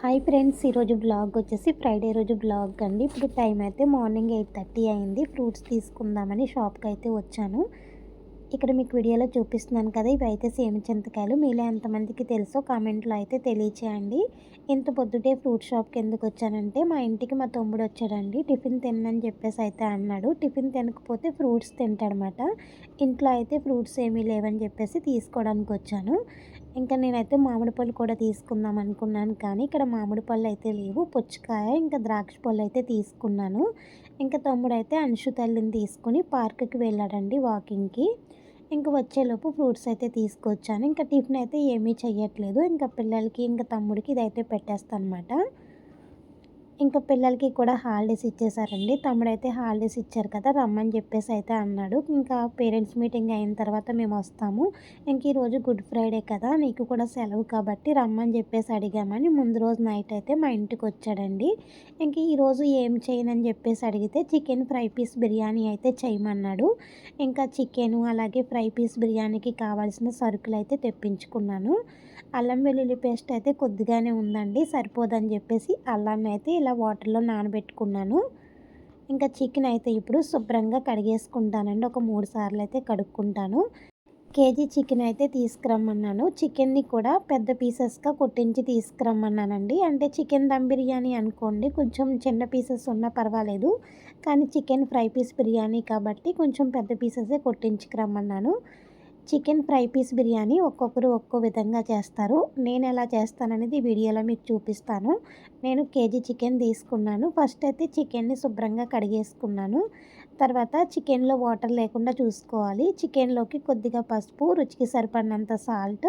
Hi friends ఈరోజు blog వచ్చేసి Friday రోజు బ్లాగ్ అండి. ఇప్పుడు టైం అయితే మార్నింగ్ ఎయిట్ థర్టీ అయింది. ఫ్రూట్స్ తీసుకుందామని షాప్కి అయితే వచ్చాను. ఇక్కడ మీకు వీడియోలో చూపిస్తున్నాను కదా ఇవి అయితే సేమి చింతకాయలు మీలో ఎంతమందికి తెలుసో కామెంట్లో అయితే తెలియచేయండి. ఇంత పొద్దుటే ఫ్రూట్ షాప్కి ఎందుకు వచ్చానంటే మా ఇంటికి మా తమ్ముడు వచ్చాడండి. టిఫిన్ తినని చెప్పేసి అయితే అన్నాడు. టిఫిన్ తినకపోతే ఫ్రూట్స్ తింటాడనమాట ఇంట్లో అయితే ఫ్రూట్స్ ఏమీ లేవని చెప్పేసి తీసుకోవడానికి వచ్చాను. ఇంకా నేనైతే మామిడి పళ్ళు కూడా తీసుకుందాం అనుకున్నాను. కానీ ఇక్కడ మామిడి పళ్ళు అయితే లేవు. పుచ్చకాయ ఇంకా ద్రాక్ష పళ్ళు అయితే తీసుకున్నాను. ఇంకా తమ్ముడైతే అంశు తల్లిని తీసుకుని పార్క్కి వెళ్ళాడండి వాకింగ్కి. ఇంకా వచ్చేలోపు ఫ్రూట్స్ అయితే తీసుకొచ్చాను. ఇంకా టిఫిన్ అయితే ఏమీ చెయ్యట్లేదు. ఇంకా పిల్లలకి ఇంకా తమ్ముడికి ఇదైతే పెట్టేస్తాను అనమాట ఇంకా పిల్లలకి కూడా హాలిడేస్ ఇచ్చేసారండి. తమ్ముడైతే హాలిడేస్ ఇచ్చారు కదా రమ్మని చెప్పేసి అయితే అన్నాడు. ఇంకా పేరెంట్స్ మీటింగ్ అయిన తర్వాత మేము వస్తాము. ఇంక ఈరోజు గుడ్ ఫ్రైడే కదా నీకు కూడా సెలవు కాబట్టి రమ్మని చెప్పేసి అడిగామని ముందు రోజు నైట్ అయితే మా ఇంటికి వచ్చాడండి. ఇంక ఈరోజు ఏం చేయనని చెప్పేసి అడిగితే చికెన్ ఫ్రై పీస్ బిర్యానీ అయితే చేయమన్నాడు. ఇంకా చికెను అలాగే ఫ్రై పీస్ బిర్యానీకి కావాల్సిన సరుకులు అయితే తెప్పించుకున్నాను. అల్లం వెల్లుల్లి పేస్ట్ అయితే కొద్దిగానే ఉందండి సరిపోదని చెప్పేసి అల్లాన్ని అయితే ఇలా వాటర్లో నానబెట్టుకున్నాను. ఇంకా చికెన్ అయితే ఇప్పుడు శుభ్రంగా కడిగేసుకుంటానండి ఒక మూడు సార్లు అయితే కడుక్కుంటాను. కేజీ చికెన్ అయితే తీసుకురమ్మన్నాను చికెన్ని కూడా పెద్ద పీసెస్గా కొట్టించి తీసుకురమ్మన్నానండి. అంటే చికెన్ దమ్ బిర్యానీ అనుకోండి కొంచెం చిన్న పీసెస్ ఉన్నా పర్వాలేదు కానీ చికెన్ ఫ్రై పీస్ బిర్యానీ కాబట్టి కొంచెం పెద్ద పీసెసే కొట్టించుకురమ్మన్నాను. చికెన్ ఫ్రై పీస్ బిర్యానీ ఒక్కొక్కరు ఒక్కో విధంగా చేస్తారు. నేను ఎలా చేస్తాననేది వీడియోలో మీకు చూపిస్తాను. నేను కేజీ చికెన్ తీసుకున్నాను. ఫస్ట్ అయితే చికెన్ని శుభ్రంగా కడిగేసుకున్నాను. తర్వాత చికెన్లో వాటర్ లేకుండా చూసుకోవాలి. చికెన్లోకి కొద్దిగా పసుపు రుచికి సరిపడినంత సాల్ట్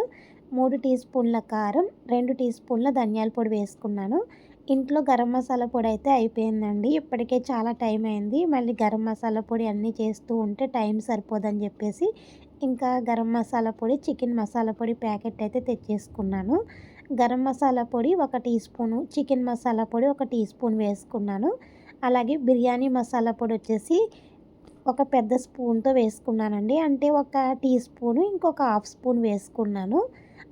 మూడు టీ స్పూన్ల కారం రెండు టీ స్పూన్ల ధనియాల పొడి వేసుకున్నాను. ఇంట్లో గరం మసాలా పొడి అయితే అయిపోయిందండి. ఇప్పటికే చాలా టైం అయింది. మళ్ళీ గరం మసాలా పొడి అన్నీ చేస్తూ ఉంటే టైం సరిపోదని చెప్పేసి ఇంకా గరం మసాలా పొడి చికెన్ మసాలా పొడి ప్యాకెట్ అయితే తెచ్చేసుకున్నాను. గరం మసాలా పొడి ఒక టీ స్పూను చికెన్ మసాలా పొడి ఒక టీ స్పూన్ వేసుకున్నాను. అలాగే బిర్యానీ మసాలా పొడి వచ్చేసి ఒక పెద్ద స్పూన్తో వేసుకున్నానండి. అంటే ఒక టీ స్పూను ఇంకొక హాఫ్ స్పూన్ వేసుకున్నాను.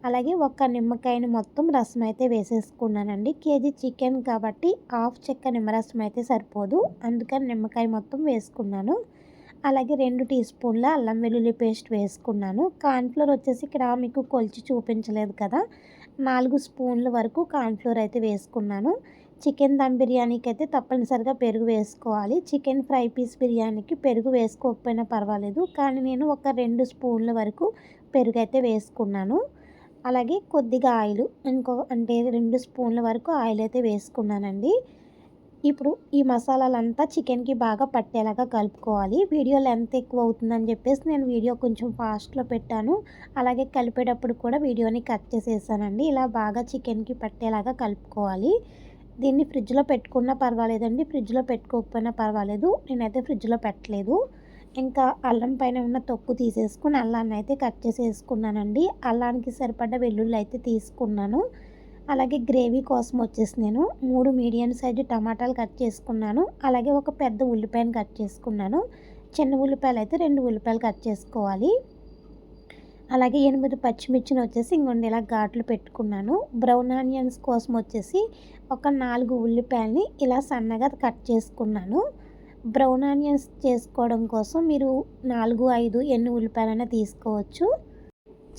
అలాగే ఒక నిమ్మకాయని మొత్తం రసం అయితే వేసేసుకున్నానండి. కేజీ చికెన్ కాబట్టి హాఫ్ చెక్క నిమ్మరసం అయితే సరిపోదు. అందుకని నిమ్మకాయ మొత్తం వేసుకున్నాను. అలాగే రెండు టీ స్పూన్ల అల్లం వెల్లుల్లి పేస్ట్ వేసుకున్నాను. కార్న్ఫ్లోర్ వచ్చేసి ఇక్కడ మీకు కొలిచి చూపించలేదు కదా. నాలుగు స్పూన్ల వరకు కార్న్ఫ్లోర్ అయితే వేసుకున్నాను. చికెన్ దమ్ బిర్యానీకి అయితే తప్పనిసరిగా పెరుగు వేసుకోవాలి. చికెన్ ఫ్రై పీస్ బిర్యానీకి పెరుగు వేసుకోకపోయినా పర్వాలేదు. కానీ నేను ఒక రెండు స్పూన్ల వరకు పెరుగు అయితే వేసుకున్నాను. అలాగే కొద్దిగా ఆయిల్ ఇంకో అంటే రెండు స్పూన్ల వరకు ఆయిల్ అయితే వేసుకున్నానండి. ఇప్పుడు ఈ మసాలాలంతా చికెన్కి బాగా పట్టేలాగా కలుపుకోవాలి. వీడియో లెంత్ ఎక్కువ అవుతుందని చెప్పేసి నేను వీడియో కొంచెం ఫాస్ట్లో పెట్టాను. అలాగే కలిపేటప్పుడు కూడా వీడియోని కట్ చేసేసానండి. ఇలా బాగా చికెన్కి పట్టేలాగా కలుపుకోవాలి. దీన్ని ఫ్రిడ్జ్లో పెట్టుకున్నా పర్వాలేదండి. ఫ్రిడ్జ్లో పెట్టుకోకపోయినా పర్వాలేదు. నేనైతే ఫ్రిడ్జ్లో పెట్టలేదు. ఇంకా అల్లం పైన ఉన్న తొక్కు తీసేసుకుని అల్లాన్ని అయితే కట్ చేసేసుకున్నానండి. అల్లానికి సరిపడ్డ వెల్లుల్లి అయితే తీసుకున్నాను. అలాగే గ్రేవీ కోసం వచ్చేసి నేను మూడు మీడియం సైజు టమాటాలు కట్ చేసుకున్నాను. అలాగే ఒక పెద్ద ఉల్లిపాయను కట్ చేసుకున్నాను. చిన్న ఉల్లిపాయలు అయితే రెండు ఉల్లిపాయలు కట్ చేసుకోవాలి. అలాగే ఎనిమిది పచ్చిమిర్చిని వచ్చేసి ఇంకొండి ఇలా ఘాట్లు పెట్టుకున్నాను. బ్రౌన్ ఆనియన్స్ కోసం వచ్చేసి ఒక నాలుగు ఉల్లిపాయలని ఇలా సన్నగా కట్ చేసుకున్నాను. బ్రౌన్ ఆనియన్స్ చేసుకోవడం కోసం మీరు నాలుగు ఐదు ఎన్ని ఉల్లిపాయలైనా తీసుకోవచ్చు.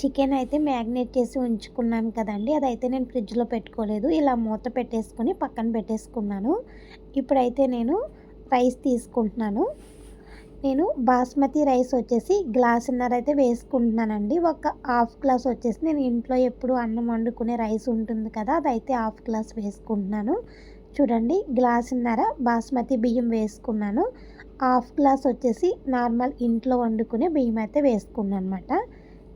చికెన్ అయితే మ్యాగ్నేట్ చేసి ఉంచుకున్నాను కదండి. అదైతే నేను ఫ్రిడ్జ్లో పెట్టుకోలేదు. ఇలా మూత పెట్టేసుకొని పక్కన పెట్టేసుకున్నాను. ఇప్పుడైతే నేను రైస్ తీసుకుంటున్నాను. నేను బాస్మతి రైస్ వచ్చేసి గ్లాసున్నర అయితే వేసుకుంటున్నానండి. ఒక హాఫ్ గ్లాస్ వచ్చేసి నేను ఇంట్లో ఎప్పుడు అన్నం వండుకునే రైస్ ఉంటుంది కదా అదైతే హాఫ్ గ్లాస్ వేసుకుంటున్నాను. చూడండి గ్లాసున్నర బాస్మతి బియ్యం వేసుకున్నాను. హాఫ్ గ్లాస్ వచ్చేసి నార్మల్ ఇంట్లో వండుకునే బియ్యం అయితే వేసుకున్నాను అనమాట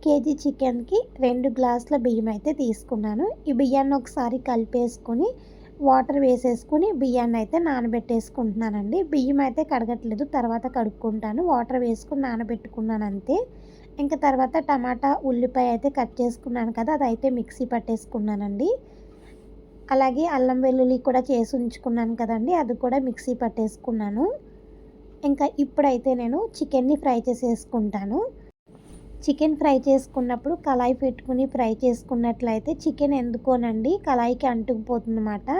కేజీ చికెన్కి రెండు గ్లాసుల బియ్యం అయితే తీసుకున్నాను. ఈ బియ్యాన్ని ఒకసారి కలిపేసుకొని వాటర్ వేసేసుకుని బియ్యాన్ని అయితే నానబెట్టేసుకుంటున్నానండి. బియ్యం అయితే కడగట్లేదు తర్వాత కడుక్కుంటాను. వాటర్ వేసుకుని నానబెట్టుకున్నాను అంతే. ఇంకా తర్వాత టమాటా ఉల్లిపాయ అయితే కట్ చేసుకున్నాను కదా అదైతే మిక్సీ పట్టేసుకున్నానండి. అలాగే అల్లం వెల్లుల్లి కూడా చేసి ఉంచుకున్నాను కదండి అది కూడా మిక్సీ పట్టేసుకున్నాను. ఇంకా ఇప్పుడైతే నేను చికెన్ని ఫ్రై చేసేసుకుంటాను. చికెన్ ఫ్రై చేసుకున్నప్పుడు కళాయి పెట్టుకుని ఫ్రై చేసుకున్నట్లయితే చికెన్ ఎందుకోనండి? కళాయికి అంటుకుపోతుందన్నమాట.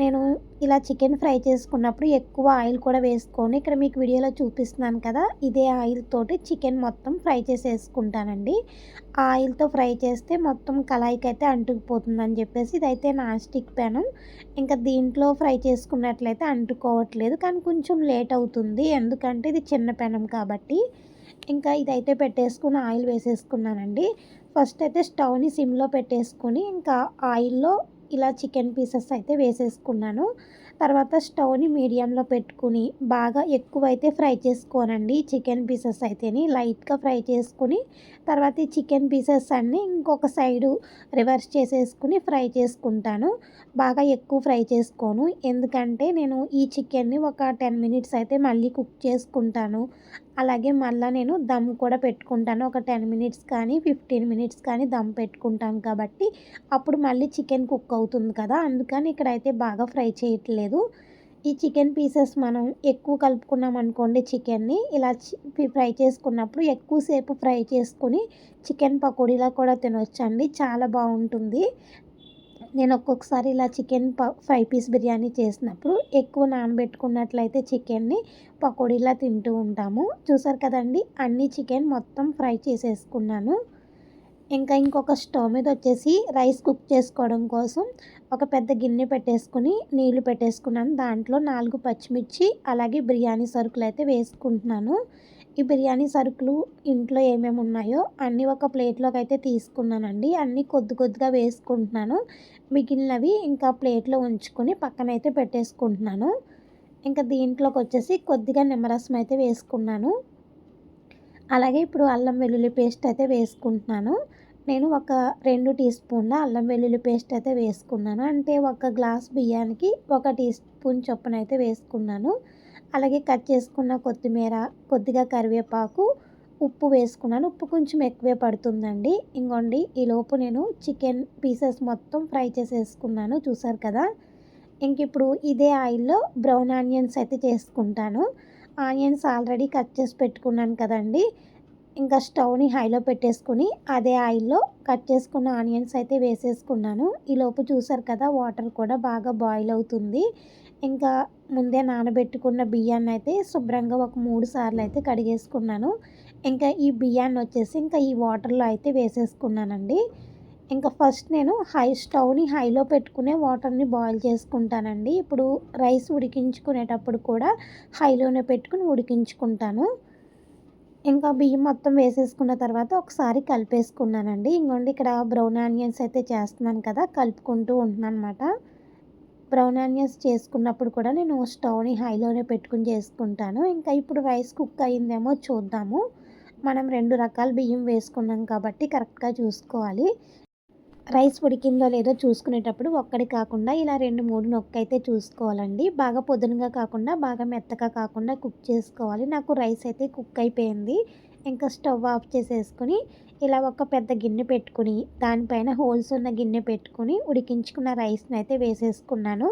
నేను ఇలా చికెన్ ఫ్రై చేసుకున్నప్పుడు ఎక్కువ ఆయిల్ కూడా వేసుకొని ఇక్కడ మీకు వీడియోలో చూపిస్తున్నాను కదా ఇదే ఆయిల్ తోటి చికెన్ మొత్తం ఫ్రై చేసేసుకుంటానండి. ఆ ఆయిల్తో ఫ్రై చేస్తే మొత్తం కళాయికి అయితే అంటుకుపోతుందని చెప్పేసి ఇదైతే నాన్ స్టిక్ ప్యాను ఇంకా దీంట్లో ఫ్రై చేసుకున్నట్లయితే అంటుకోవట్లేదు కానీ కొంచెం లేట్ అవుతుంది. ఎందుకంటే ఇది చిన్న పెనం కాబట్టి ఇంకా ఇదైతే పెట్టేసుకుని ఆయిల్ వేసేసుకున్నానండి. ఫస్ట్ అయితే స్టవ్ని సిమ్లో పెట్టేసుకొని ఇంకా ఆయిల్లో ఇలా చికెన్ పీసెస్ అయితే వేసేసుకున్నాను. తర్వాత స్టవ్ని మీడియంలో పెట్టుకుని బాగా ఎక్కువైతే ఫ్రై చేసుకోనండి. చికెన్ పీసెస్ అయితేని లైట్గా ఫ్రై చేసుకుని తర్వాత ఈ చికెన్ పీసెస్ అన్నీ ఇంకొక సైడు రివర్స్ చేసేసుకుని ఫ్రై చేసుకుంటాను. బాగా ఎక్కువ ఫ్రై చేసుకోను. ఎందుకంటే నేను ఈ చికెన్ని ఒక టెన్ మినిట్స్ అయితే మళ్ళీ కుక్ చేసుకుంటాను. అలాగే మళ్ళీ నేను దమ్ కూడా పెట్టుకుంటాను. ఒక టెన్ మినిట్స్ కానీ ఫిఫ్టీన్ మినిట్స్ కానీ దమ్ పెట్టుకుంటాను కాబట్టి అప్పుడు మళ్ళీ చికెన్ కుక్ అవుతుంది కదా. అందుకని ఇక్కడైతే బాగా ఫ్రై చేయట్లేదు. ఈ చికెన్ పీసెస్ మనం ఎక్కువ కలుపుకున్నాం అనుకోండి చికెన్ని ఇలా ఫ్రై చేసుకున్నప్పుడు ఎక్కువసేపు ఫ్రై చేసుకుని చికెన్ పకోడీలా కూడా తినొచ్చండి. చాలా బాగుంటుంది. నేను ఒక్కొక్కసారి ఇలా చికెన్ ప ఫైవ్ పీస్ బిర్యానీ చేసినప్పుడు ఎక్కువ నానబెట్టుకున్నట్లయితే చికెన్ని పకోడీలా తింటూ ఉంటాము. చూసారు కదండి? అన్ని చికెన్ మొత్తం ఫ్రై చేసేసుకున్నాను. ఇంకా ఇంకొక స్టవ్ మీద వచ్చేసి రైస్ కుక్ చేసుకోవడం కోసం ఒక పెద్ద గిన్నె పెట్టేసుకుని నీళ్ళు పెట్టేసుకున్నాను దాంట్లో నాలుగు పచ్చిమిర్చి అలాగే బిర్యానీ సరుకులు అయితే వేసుకుంటున్నాను. ఈ బిర్యానీ సరుకులు ఇంట్లో ఏమేమి ఉన్నాయో అన్నీ ఒక ప్లేట్లోకి అయితే తీసుకున్నానండి. అన్నీ కొద్ది కొద్దిగా వేసుకుంటున్నాను. మిగిలినవి ఇంకా ప్లేట్లో ఉంచుకొని పక్కన అయితే పెట్టేసుకుంటున్నాను. ఇంకా దీంట్లోకి వచ్చేసి కొద్దిగా నిమ్మరసం అయితే వేసుకున్నాను. అలాగే ఇప్పుడు అల్లం వెల్లుల్లి పేస్ట్ అయితే వేసుకుంటున్నాను. నేను ఒక రెండు టీ స్పూన్ల అల్లం వెల్లుల్లి పేస్ట్ అయితే వేసుకున్నాను. అంటే ఒక గ్లాస్ బియ్యానికి ఒక టీ స్పూన్ చొప్పున అయితే వేసుకున్నాను. అలాగే కట్ చేసుకున్న కొత్తిమీర కొద్దిగా కరివేపాకు ఉప్పు వేసుకున్నాను. ఉప్పు కొంచెం ఎక్కువే పడుతుందండి. ఇంకోండి ఈలోపు నేను చికెన్ పీసెస్ మొత్తం ఫ్రై చేసేసుకున్నాను. చూసారు కదా? ఇంక ఇప్పుడు ఇదే ఆయిల్లో బ్రౌన్ ఆనియన్స్ అయితే చేసుకుంటాను. ఆనియన్స్ ఆల్రెడీ కట్ చేసి పెట్టుకున్నాను కదండి. ఇంకా స్టవ్ని హైలో పెట్టేసుకుని అదే ఆయిల్లో కట్ చేసుకున్న ఆనియన్స్ అయితే వేసేసుకున్నాను. ఈలోపు చూసారు కదా వాటర్ కూడా బాగా బాయిల్ అవుతుంది. ఇంకా ముందే నానబెట్టుకున్న బియ్యాన్ని అయితే శుభ్రంగా ఒక మూడు సార్లు అయితే కడిగేసుకున్నాను. ఇంకా ఈ బియ్యాన్ని వచ్చేసి ఇంకా ఈ వాటర్లో అయితే వేసేసుకున్నానండి. ఇంకా ఫస్ట్ నేను హై స్టవ్ని హైలో పెట్టుకునే వాటర్ని బాయిల్ చేసుకుంటానండి. ఇప్పుడు రైస్ ఉడికించుకునేటప్పుడు కూడా హైలోనే పెట్టుకుని ఉడికించుకుంటాను. ఇంకా బియ్యం మొత్తం వేసేసుకున్న తర్వాత ఒకసారి కలిపేసుకున్నానండి. ఇంకోండి ఇక్కడ బ్రౌన్ ఆనియన్స్ అయితే చేస్తున్నాను కదా కలుపుకుంటూ ఉంటున్నాను అనమాట బ్రౌన్ ఆనియన్స్ చేసుకున్నప్పుడు కూడా నేను స్టవ్ని హైలోనే పెట్టుకుని చేసుకుంటాను. ఇంకా ఇప్పుడు రైస్ కుక్ అయిందేమో చూద్దాము. మనం రెండు రకాల బియ్యం వేసుకున్నాం కాబట్టి కరెక్ట్గా చూసుకోవాలి. రైస్ ఉడికిందో లేదో చూసుకునేటప్పుడు ఒక్కడి కాకుండా ఇలా రెండు మూడు నొక్కైతే చూసుకోవాలండి. బాగా పొదునుగా కాకుండా బాగా మెత్తగా కాకుండా కుక్ చేసుకోవాలి. నాకు రైస్ అయితే కుక్ అయిపోయింది. ఇంకా స్టవ్ ఆఫ్ చేసేసుకుని ఇలా ఒక పెద్ద గిన్నె పెట్టుకుని దానిపైన హోల్స్ ఉన్న గిన్నె పెట్టుకుని ఉడికించుకున్న రైస్ని అయితే వేసేసుకున్నాను.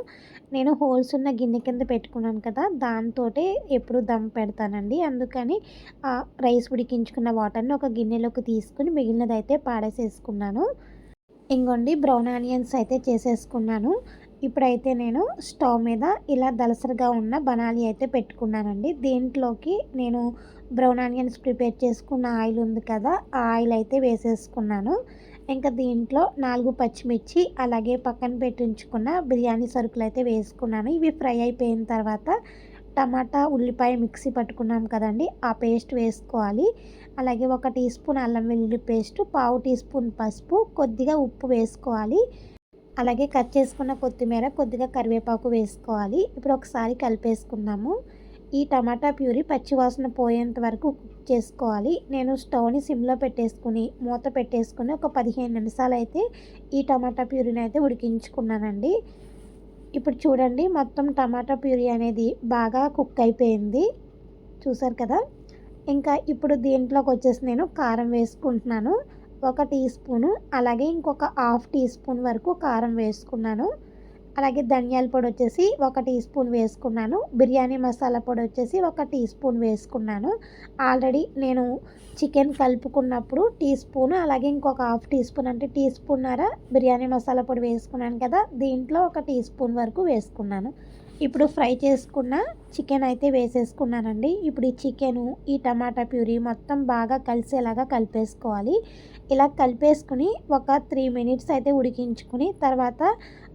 నేను హోల్స్ ఉన్న గిన్నె కింద పెట్టుకున్నాను కదా దాంతో ఎప్పుడు దమ్ పెడతానండి. అందుకని రైస్ ఉడికించుకున్న వాటర్ని ఒక గిన్నెలోకి తీసుకుని మిగిలినదైతే పాడేసేసుకున్నాను. ఇంకోండి బ్రౌన్ ఆనియన్స్ అయితే చేసేసుకున్నాను. ఇప్పుడైతే నేను స్టవ్ మీద ఇలా దలసరిగా ఉన్న బనాలి అయితే పెట్టుకున్నానండి. దీంట్లోకి నేను బ్రౌన్ ఆనియన్స్ ప్రిపేర్ చేసుకున్న ఆయిల్ ఉంది కదా ఆ ఆయిల్ అయితే వేసేసుకున్నాను. ఇంకా దీంట్లో నాలుగు పచ్చిమిర్చి అలాగే పక్కన పెట్టించుకున్న బిర్యానీ సరుకులు అయితే వేసుకున్నాను. ఇవి ఫ్రై అయిపోయిన తర్వాత టమాటా ఉల్లిపాయ మిక్సీ పట్టుకున్నాం కదండి. ఆ పేస్ట్ వేసుకోవాలి. అలాగే ఒక టీ స్పూన్ అల్లం వెల్లుల్లి పేస్ట్ పావు టీ స్పూన్ పసుపు కొద్దిగా ఉప్పు వేసుకోవాలి. అలాగే కట్ చేసుకున్న కొత్తిమీర కొద్దిగా కరివేపాకు వేసుకోవాలి. ఇప్పుడు ఒకసారి కలిపేసుకున్నాము ఈ టమాటా ప్యూరీ పచ్చివాసన పోయేంత వరకు కుక్ చేసుకోవాలి. నేను స్టవ్ని సిమ్లో పెట్టేసుకుని మూత పెట్టేసుకుని ఒక పదిహేను నిమిషాలు అయితే ఈ టమాటా ప్యూరీని అయితే ఉడికించుకున్నానండి. ఇప్పుడు చూడండి మొత్తం టమాటా ప్యూరీ అనేది బాగా కుక్ అయిపోయింది. చూసారు కదా? ఇంకా ఇప్పుడు దీంట్లోకి వచ్చేసి నేను కారం వేసుకుంటున్నాను. ఒక టీ స్పూను అలాగే ఇంకొక హాఫ్ టీ స్పూన్ వరకు కారం వేసుకున్నాను. అలాగే ధనియాల పొడి వచ్చేసి ఒక టీ స్పూన్ వేసుకున్నాను. బిర్యానీ మసాలా పొడి వచ్చేసి ఒక టీ స్పూన్ వేసుకున్నాను. ఆల్రెడీ నేను చికెన్ కలుపుకున్నప్పుడు టీ స్పూన్ అలాగే ఇంకొక హాఫ్ టీ స్పూన్ అంటే టీ స్పూన్నర బిర్యానీ మసాలా పొడి వేసుకున్నాను కదా దీంట్లో ఒక టీ స్పూన్ వరకు వేసుకున్నాను. ఇప్పుడు ఫ్రై చేసుకున్న చికెన్ అయితే వేసేసుకున్నానండి. ఇప్పుడు ఈ చికెను ఈ టమాటా ప్యూరీ మొత్తం బాగా కలిసేలాగా కలిపేసుకోవాలి. ఇలా కలిపేసుకుని ఒక త్రీ మినిట్స్ అయితే ఉడికించుకుని తర్వాత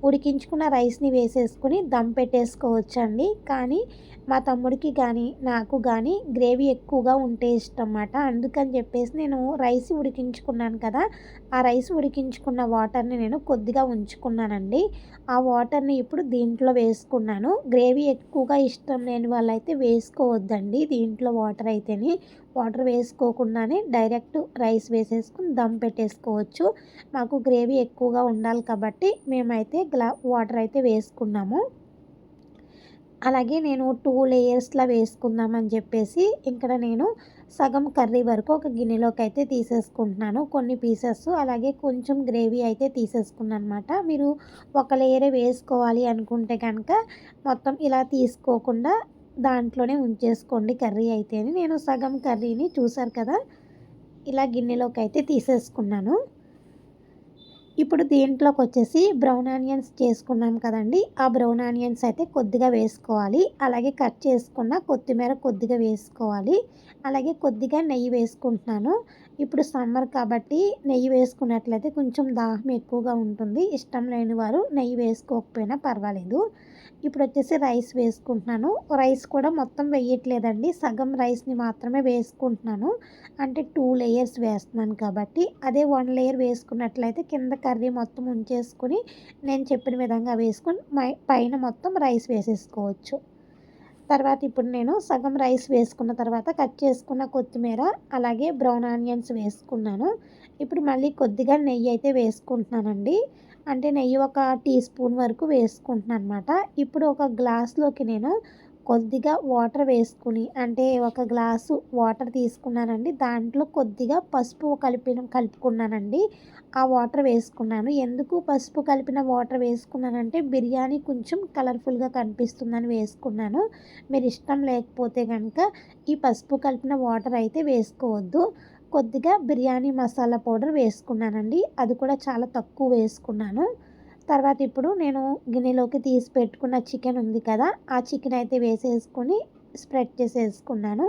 ఉడికించుకున్న రైస్ని వేసేసుకుని దమ్ పెట్టేసుకోవచ్చండి. కానీ మా తమ్ముడికి కానీ నాకు కానీ గ్రేవీ ఎక్కువగా ఉంటే ఇష్టం అన్నమాట అందుకని చెప్పేసి నేను రైస్ ఉడికించుకున్నాను కదా ఆ రైస్ ఉడికించుకున్న వాటర్ని నేను కొద్దిగా ఉంచుకున్నానండి. ఆ వాటర్ని ఇప్పుడు దీంట్లో వేసుకున్నాను. గ్రేవీ ఎక్కువగా ఇష్టం లేని వాళ్ళైతే వేసుకోవద్దండి దీంట్లో వాటర్ అయితేనే. వాటర్ వేసుకోకుండానే డైరెక్ట్ రైస్ వేసేసుకుని దమ్ పెట్టేసుకోవచ్చు. మాకు గ్రేవీ ఎక్కువగా ఉండాలి కాబట్టి మేమైతే గ్లా వాటర్ అయితే వేసుకున్నాము. అలాగే నేను టూ లేయర్స్లో వేసుకుందామని చెప్పేసి ఇక్కడ నేను సగం కర్రీ వరకు ఒక గిన్నెలోకి అయితే తీసేసుకుంటున్నాను. కొన్ని పీసెస్ అలాగే కొంచెం గ్రేవీ అయితే తీసేసుకున్నాను అనమాట మీరు ఒక లేయరే వేసుకోవాలి అనుకుంటే కనుక మొత్తం ఇలా తీసుకోకుండా దాంట్లోనే ఉంచేసుకోండి కర్రీ అయితే నేను సగం కర్రీని చూసారు కదా ఇలా గిన్నెలోకి అయితే తీసేసుకున్నాను. ఇప్పుడు దీంట్లోకి వచ్చేసి బ్రౌన్ ఆనియన్స్ చేసుకున్నాం కదండి ఆ బ్రౌన్ ఆనియన్స్ అయితే కొద్దిగా వేసుకోవాలి. అలాగే కట్ చేసుకున్న కొత్తిమీర కొద్దిగా వేసుకోవాలి. అలాగే కొద్దిగా నెయ్యి వేసుకుంటున్నాను. ఇప్పుడు సమ్మర్ కాబట్టి నెయ్యి వేసుకున్నట్లయితే కొంచెం దాహం ఎక్కువగా ఉంటుంది. ఇష్టం లేని వారు నెయ్యి వేసుకోకపోయినా పర్వాలేదు. ఇప్పుడు వచ్చేసి రైస్ వేసుకుంటున్నాను. రైస్ కూడా మొత్తం వేయట్లేదండి. సగం రైస్ని మాత్రమే వేసుకుంటున్నాను. అంటే టూ లేయర్స్ వేస్తున్నాను కాబట్టి. అదే వన్ లేయర్ వేసుకున్నట్లయితే కింద కర్రీ మొత్తం ఉంచేసుకుని నేను చెప్పిన విధంగా వేసుకొని పైన మొత్తం రైస్ వేసేసుకోవచ్చు. తర్వాత ఇప్పుడు నేను సగం రైస్ వేసుకున్న తర్వాత కట్ చేసుకున్న కొత్తిమీర అలాగే బ్రౌన్ ఆనియన్స్ వేసుకున్నాను. ఇప్పుడు మళ్ళీ కొద్దిగా నెయ్యి అయితే వేసుకుంటున్నానండి. అంటే నెయ్యి ఒక టీ స్పూన్ వరకు వేసుకుంటున్నాను అనమాట ఇప్పుడు ఒక గ్లాస్లోకి నేను కొద్దిగా వాటర్ వేసుకుని అంటే ఒక గ్లాసు వాటర్ తీసుకున్నానండి. దాంట్లో కొద్దిగా పసుపు కలిపిన కలుపుకున్నానండి. ఆ వాటర్ వేసుకున్నాను. ఎందుకు పసుపు కలిపిన వాటర్ వేసుకున్నానంటే బిర్యానీ కొంచెం కలర్ఫుల్గా కనిపిస్తుందని వేసుకున్నాను. మీరు ఇష్టం లేకపోతే కనుక ఈ పసుపు కలిపిన వాటర్ అయితే వేసుకోవద్దు. కొద్దిగా బిర్యానీ మసాలా పౌడర్ వేసుకున్నానండి. అది కూడా చాలా తక్కువ వేసుకున్నాను. తర్వాత ఇప్పుడు నేను గిన్నెలోకి తీసి పెట్టుకున్న చికెన్ ఉంది కదా ఆ చికెన్ అయితే వేసేసుకొని స్ప్రెడ్ చేసేసుకున్నాను.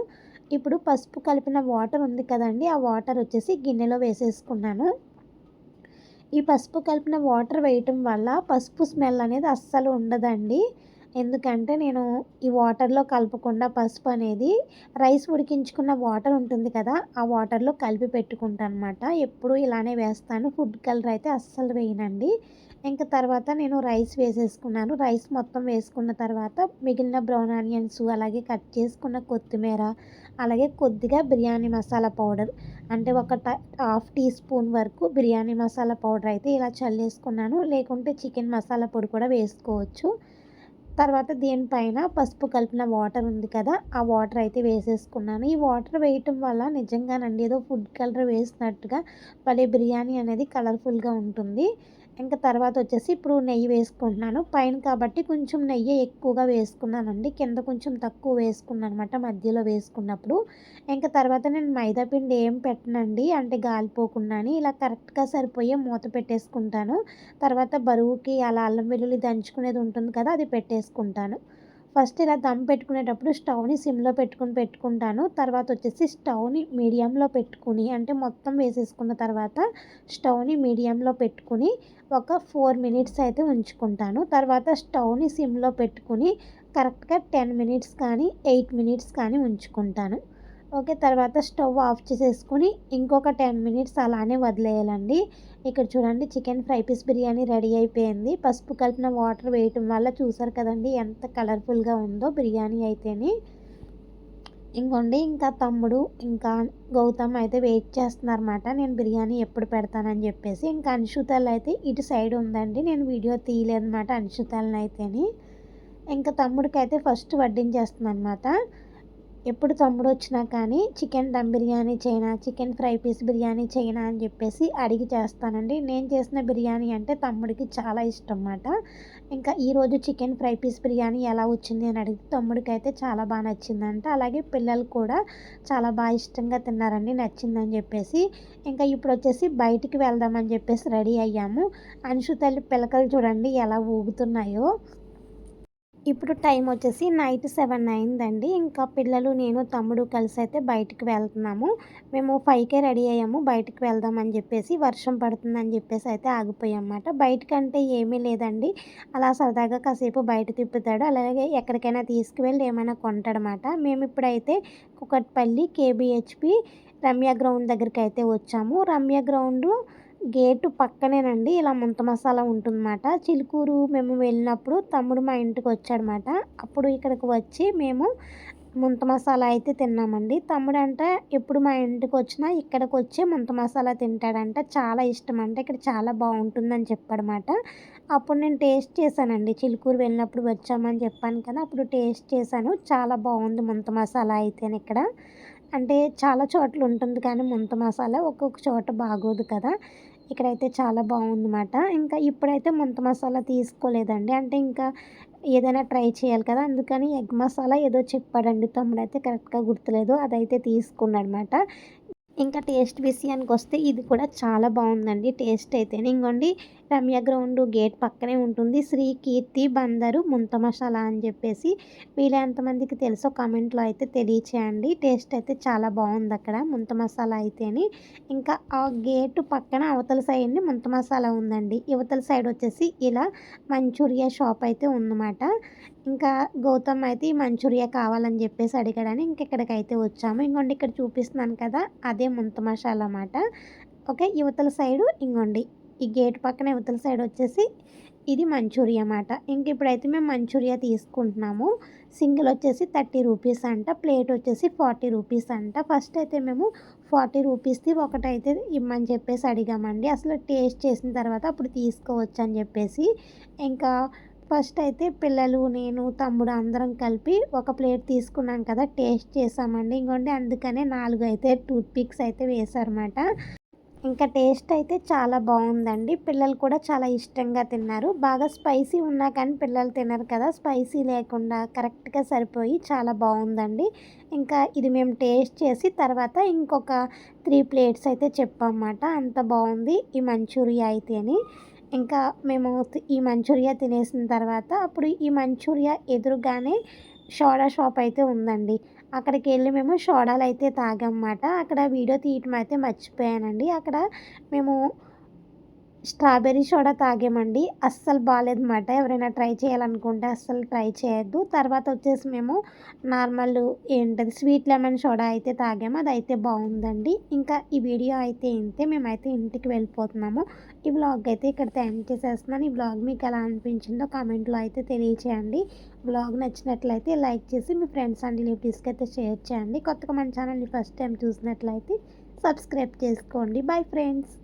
ఇప్పుడు పసుపు కలిపిన వాటర్ ఉంది కదండి ఆ వాటర్ వచ్చేసి గిన్నెలో వేసేసుకున్నాను. ఈ పసుపు కలిపిన వాటర్ వేయటం వల్ల పసుపు స్మెల్ అనేది అస్సలు ఉండదండి. ఎందుకంటే నేను ఈ వాటర్లో కలపకుండా పసుపు అనేది రైస్ ఉడికించుకున్న వాటర్ ఉంటుంది కదా ఆ వాటర్లో కలిపి పెట్టుకుంటాను అనమాట ఎప్పుడు ఇలానే వేస్తాను. ఫుడ్ కలర్ అయితే అస్సలు వేయనండి. ఇంకా తర్వాత నేను రైస్ వేసేసుకున్నాను. రైస్ మొత్తం వేసుకున్న తర్వాత మిగిలిన బ్రౌన్ ఆనియన్స్ అలాగే కట్ చేసుకున్న కొత్తిమీర అలాగే కొద్దిగా బిర్యానీ మసాలా పౌడర్ అంటే ఒక హాఫ్ టీ స్పూన్ వరకు బిర్యానీ మసాలా పౌడర్ అయితే ఇలా చల్లేసుకున్నాను. లేకుంటే చికెన్ మసాలా పొడి కూడా వేసుకోవచ్చు. తర్వాత దీనిపైన పసుపు కలిపిన వాటర్ ఉంది కదా ఆ వాటర్ అయితే వేసేసుకున్నాను. ఈ వాటర్ వేయటం వల్ల నిజంగానండి ఏదో ఫుడ్ కలర్ వేసినట్టుగా భలే బిర్యానీ అనేది కలర్ఫుల్గా ఉంటుంది. ఇంకా తర్వాత వచ్చేసి ఇప్పుడు నెయ్యి వేసుకుంటున్నాను. పైన కాబట్టి కొంచెం నెయ్యి ఎక్కువగా వేసుకున్నానండి. కింద కొంచెం తక్కువ వేసుకున్నాను అనమాట మధ్యలో వేసుకున్నప్పుడు. ఇంకా తర్వాత నేను మైదా పిండి ఏం పెట్టనండి. అంటే గాలిపోకుండా ఇలా కరెక్ట్గా సరిపోయే మూత పెట్టేసుకుంటాను. తర్వాత బరువుకి అలా అల్లం వెల్లుల్లి దంచుకునేది ఉంటుంది కదా అది పెట్టేసుకుంటాను. ఫస్ట్ ఇలా దమ్ పెట్టుకునేటప్పుడు స్టవ్ని సిమ్లో పెట్టుకుని పెట్టుకుంటాను. తర్వాత వచ్చేసి స్టవ్ని మీడియంలో పెట్టుకుని అంటే మొత్తం వేసేసుకున్న తర్వాత స్టవ్ని మీడియంలో పెట్టుకుని ఒక ఫోర్ మినిట్స్ అయితే ఉంచుకుంటాను. తర్వాత స్టవ్ని సిమ్లో పెట్టుకుని కరెక్ట్గా టెన్ మినిట్స్ కానీ ఎయిట్ మినిట్స్ కానీ ఉంచుకుంటాను. ఓకే తర్వాత స్టవ్ ఆఫ్ చేసేసుకుని ఇంకొక టెన్ మినిట్స్ అలానే వదిలేయాలండి. ఇక్కడ చూడండి chicken fry piece biryani ready అయిపోయింది. పసుపు కలిపిన వాటర్ వేయటం వల్ల చూసారు కదండి ఎంత కలర్ఫుల్గా ఉందో బిర్యానీ అయితేని. ఇంకోండి ఇంకా తమ్ముడు ఇంకా గౌతమ్ అయితే వెయిట్ చేస్తున్నారన్నమాట. నేను బిర్యానీ ఎప్పుడు పెడతానని చెప్పేసి. ఇంకా అన్షుతల్ అయితే ఇటు సైడ్ ఉందండి. నేను వీడియో తీయలేదన్నమాట అన్షుతల్ని అయితేని. ఇంకా తమ్ముడికి అయితే ఫస్ట్ వడ్డించేస్తున్నాను అనమాట ఎప్పుడు తమ్ముడు వచ్చినా కానీ చికెన్ దమ్ బిర్యానీ చేయనా చికెన్ ఫ్రై పీస్ బిర్యానీ చేయనా అని చెప్పేసి అడిగి చేస్తానండి. నేను చేసిన బిర్యానీ అంటే తమ్ముడికి చాలా ఇష్టం అన్నమాట ఇంకా ఈరోజు చికెన్ ఫ్రై పీస్ బిర్యానీ ఎలా వచ్చింది అని అడిగితే తమ్ముడికి అయితే చాలా బాగా నచ్చిందంట. అలాగే పిల్లలు కూడా చాలా బాగా ఇష్టంగా తిన్నారండి నచ్చిందని చెప్పేసి. ఇంకా ఇప్పుడు వచ్చేసి బయటికి వెళ్దామని చెప్పేసి రెడీ అయ్యాము. అంశు తల్లి పిల్లకలు చూడండి ఎలా ఊగుతున్నాయో. ఇప్పుడు టైం వచ్చేసి నైట్ సెవెన్ అయిందండి. ఇంకా పిల్లలు నేను తమ్ముడు కలిసి అయితే బయటికి వెళ్తున్నాము. మేము ఫైవ్కే రెడీ అయ్యాము. బయటికి వెళ్దామని చెప్పేసి వర్షం పడుతుందని చెప్పేసి అయితే ఆగిపోయామన్నమాట. బయటకంటే ఏమీ లేదండి. అలా సరదాగా కాసేపు బయట తిప్పుతాడు. అలాగే ఎక్కడికైనా తీసుకువెళ్ళి ఏమైనా కొంటాడనమాట మేము ఇప్పుడైతే కుకట్పల్లి కేబిహెచ్పి రమ్య గ్రౌండ్ దగ్గరికి అయితే వచ్చాము. రమ్య గ్రౌండ్ గేటు పక్కనేనండి. ఇలా ముంత మసాలా ఉంటుందన్నమాట. చిలుకూరు మేము వెళ్ళినప్పుడు తమ్ముడు మా ఇంటికి వచ్చాడనమాట అప్పుడు ఇక్కడికి వచ్చి మేము ముంత మసాలా అయితే తిన్నామండి. తమ్ముడు అంటే ఎప్పుడు మా ఇంటికి వచ్చినా ఇక్కడికి వచ్చి ముంత మసాలా తింటాడంట. చాలా ఇష్టం అంటే. ఇక్కడ చాలా బాగుంటుందని చెప్పాడనమాట అప్పుడు నేను టేస్ట్ చేశానండి. చిలుకూరు వెళ్ళినప్పుడు వచ్చామని చెప్పాను కదా అప్పుడు టేస్ట్ చేశాను. చాలా బాగుంది ముంత మసాలా అయితే ఇక్కడ. అంటే చాలా చోట్ల ఉంటుంది కానీ ముంత మసాలా ఒక్కొక్క చోట బాగోదు కదా. ఇక్కడైతే చాలా బాగుందన్నమాట. ఇంకా ఇప్పుడైతే ముంత మసాలా తీసుకోలేదండి. అంటే ఇంకా ఏదైనా ట్రై చేయాలి కదా. అందుకని ఎగ్ మసాలా ఏదో చెప్పాడండి. తమ్ముడు అయితే కరెక్ట్గా గుర్తులేదు. అదైతే తీసుకున్నాడు అనమాట ఇంకా టేస్ట్ విషయానికి వస్తే ఇది కూడా చాలా బాగుందండి. టేస్ట్ అయితే ఇంకోండి రమ్య గ్రౌండ్ గేట్ పక్కనే ఉంటుంది. శ్రీ కీర్తి బందరు ముంత మసాలా అని చెప్పేసి వీళ్ళు ఎంతమందికి తెలుసో కామెంట్లో అయితే తెలియచేయండి. టేస్ట్ అయితే చాలా బాగుంది అక్కడ ముంత మసాలా అయితేని. ఇంకా ఆ గేటు పక్కన అవతల సైడ్ని ముంత మసాలా ఉందండి. యువతల సైడ్ వచ్చేసి ఇలా మంచూరియా షాప్ అయితే ఉందన్నమాట. ఇంకా గౌతమ్ అయితే ఈ మంచూరియా కావాలని చెప్పేసి అడిగాడని ఇంకెక్కడికైతే వచ్చాము. ఇంకోండి ఇక్కడ చూపిస్తున్నాను కదా అదే ముంత మసాలా అన్నమాట. ఓకే యువతల సైడు ఇంకోండి ఈ గేట్ పక్కన ఉతల సైడ్ వచ్చేసి ఇది మంచూరియా అన్నమాట. ఇంక ఇప్పుడైతే మేము మంచూరియా తీసుకుంటున్నాము. సింగిల్ వచ్చేసి థర్టీ రూపీస్ అంట ప్లేట్ వచ్చేసి ఫార్టీ రూపీస్ అంట. ఫస్ట్ అయితే మేము ఫార్టీ రూపీస్ది ఒకటైతే ఇమ్మని చెప్పేసి అడిగామండి. అసలు టేస్ట్ చేసిన తర్వాత అప్పుడు తీసుకోవచ్చు అని చెప్పేసి. ఇంకా ఫస్ట్ అయితే పిల్లలు నేను తమ్ముడు అందరం కలిపి ఒక ప్లేట్ తీసుకున్నాం కదా టేస్ట్ చేసామండి. ఇంకోండి అందుకనే నాలుగు అయితే టూత్ పిక్స్ అయితే వేసారన్నమాట ఇంకా టేస్ట్ అయితే చాలా బాగుందండి. పిల్లలు కూడా చాలా ఇష్టంగా తిన్నారు. బాగా స్పైసీ ఉన్నా కానీ పిల్లలు తినరు కదా. స్పైసీ లేకుండా కరెక్ట్గా సరిపోయి చాలా బాగుందండి. ఇంకా ఇది మేము టేస్ట్ చేసి తర్వాత ఇంకొక త్రీ ప్లేట్స్ అయితే చెప్పామన్నమాట. అంత బాగుంది ఈ మంచూరియా అయితే అని. ఇంకా మేము ఈ మంచూరియా తినేసిన తర్వాత అప్పుడు ఈ మంచూరియా ఎదురుగానే షోడా షాప్ అయితే ఉందండి. అక్కడికి వెళ్ళి మేము సోడాలు అయితే తాగన్నమాట అక్కడ వీడియో తీయటం అయితే మర్చిపోయానండి. అక్కడ మేము స్ట్రాబెర్రీ సోడా తాగామండి. అస్సలు బాగాలేదన్నమాట ఎవరైనా ట్రై చేయాలనుకుంటే అస్సలు ట్రై చేయొద్దు. తర్వాత వచ్చేసి మేము నార్మల్ ఏంటది స్వీట్ లెమన్ సోడా అయితే తాగాము. అది అయితే బాగుందండి. ఇంకా ఈ వీడియో అయితే ఇంతే. మేమైతే ఇంటికి వెళ్ళిపోతున్నాము. ఈ బ్లాగ్ అయితే ఇక్కడ థ్యాంక్ చేసేస్తున్నాను. ఈ బ్లాగ్ మీకు ఎలా అనిపించిందో కామెంట్లో అయితే తెలియచేయండి. బ్లాగ్ నచ్చినట్లయితే లైక్ చేసి మీ ఫ్రెండ్స్ అండ్ రిలేటివ్స్కి అయితే షేర్ చేయండి. కొత్తగా మన ఛానల్ని ఫస్ట్ టైం చూసినట్లయితే సబ్స్క్రైబ్ చేసుకోండి. Bye friends.